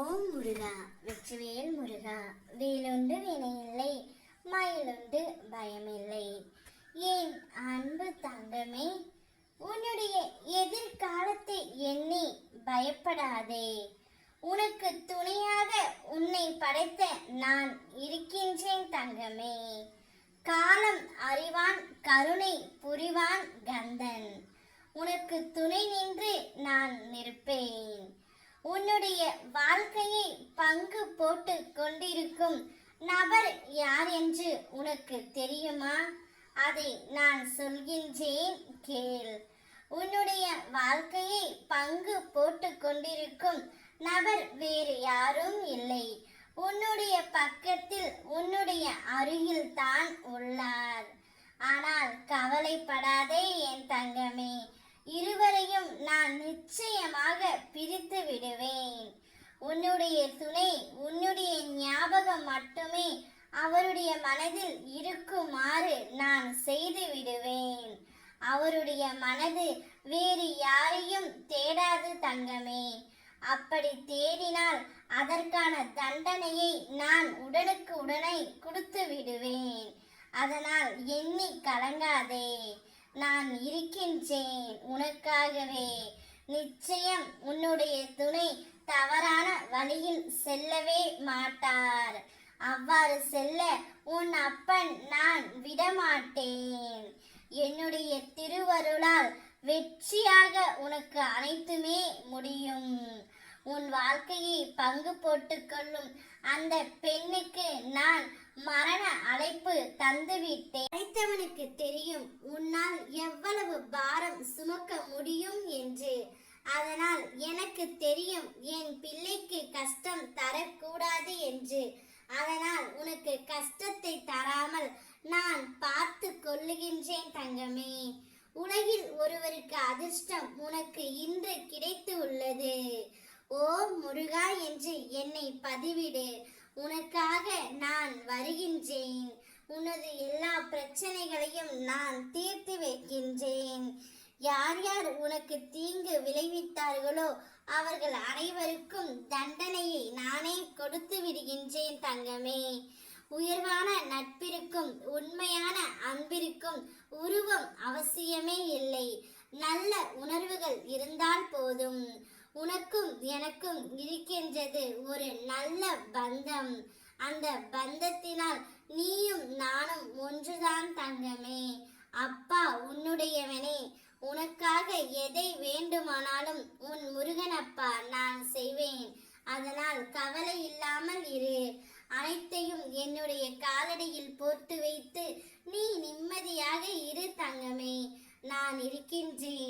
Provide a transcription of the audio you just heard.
ஓம் முருகா. வெற்றிவேல் முருகா. வேலுண்டு வினையில்லை மயிலுண்டு பயமில்லை. ஏன் அன்பு தங்கமே உன்னுடைய எதிர்காலத்தை எண்ணி பயப்படாதே. உனக்கு துணையாக உன்னை படைத்த நான் இருக்கின்றேன் தங்கமே. காலம் அறிவான் கருணை புரிவான் கந்தன். உனக்கு துணை நின்று நான் நிற்பேன். உன்னுடைய வாழ்க்கையை பங்கு போட்டு கொண்டிருக்கும் நபர் யார் என்று உனக்கு தெரியுமா? அதை நான் சொல்கின்றேன் கேள். உன்னுடைய வாழ்க்கையை பங்கு போட்டு கொண்டிருக்கும் நபர் வேறு யாரும் இல்லை. உன்னுடைய பக்கத்தில் உன்னுடைய அருகில் தான் உள்ளார். ஆனால் கவலைப்படாதே என் தங்கமே. இருவர் இருவரையும் நான் நிச்சயமாக பிரித்து விடுவேன். உன்னுடைய துணை உன்னுடைய ஞாபகம் மட்டுமே அவருடைய மனதில் இருக்குமாறு நான் செய்து விடுவேன். அவருடைய மனது வேறு யாரையும் தேடாது தங்கமே. அப்படி தேடினால் அதற்கான தண்டனையை நான் உடனுக்கு உடனே கொடுத்து விடுவேன். அதனால் எண்ணி கலங்காதே. நான் இருக்கின்றேன் உனக்காகவே. நிச்சயம் உன்னுடைய துணை தவறான வழியில் செல்லவே மாட்டார். அவ்வாறு செல்ல உன் அப்பன் நான் விடமாட்டேன். என்னுடைய திருவருளால் வெற்றியாக உனக்கு அனைத்துமே முடியும். உன் வாழ்க்கையை பங்கு போட்டுக்கொள்ளும் அந்த பெண்ணுக்கு நான் மரண அழைப்பு தந்துவிட்டேன். அழைத்தவனுக்கு தெரியும் உன்னால் எவ்வளவு பாரம் சுமக்க முடியும் என்று. அதனால் எனக்கு தெரியும் என் பிள்ளைக்கு கஷ்டம் தரக்கூடாது என்று. அதனால் உனக்கு கஷ்டத்தை தராமல் நான் பார்த்து கொள்ளுகின்றேன் தங்கமே. உலகில் ஒருவருக்கு அதிர்ஷ்டம் உனக்கு இன்று கிடைத்து உள்ளது. முருகா என்று என்னை பதிவிடு. உனக்காக நான் வருகின்றேன். உனது எல்லா பிரச்சனைகளையும் நான் தீர்த்து வைக்கின்றேன். யார் யார் உனக்கு தீங்கு விளைவித்தார்களோ அவர்கள் அனைவருக்கும் தண்டனையை நானே கொடுத்து விடுகின்றேன் தங்கமே. உயர்வான நட்பிற்கும் உண்மையான அன்பிற்கும் உருவம் அவசியமே இல்லை. நல்ல உணர்வுகள் இருந்தால் போதும். உனக்கும் எனக்கும் இருக்கின்றது ஒரு நல்ல பந்தம். அந்த பந்தத்தினால் நீயும் நானும் ஒன்றுதான் தங்கமே. அப்பா உன்னுடையவனே உனக்காக எதை வேண்டுமானாலும் உன் முருகனப்பா நான் செய்வேன். அதனால் கவலை இல்லாமல் இரு. அனைத்தையும் என்னுடைய காலடியில் போட்டு வைத்து நீ நிம்மதியாக இரு தங்கமே. நான் இருக்கின்றேன்.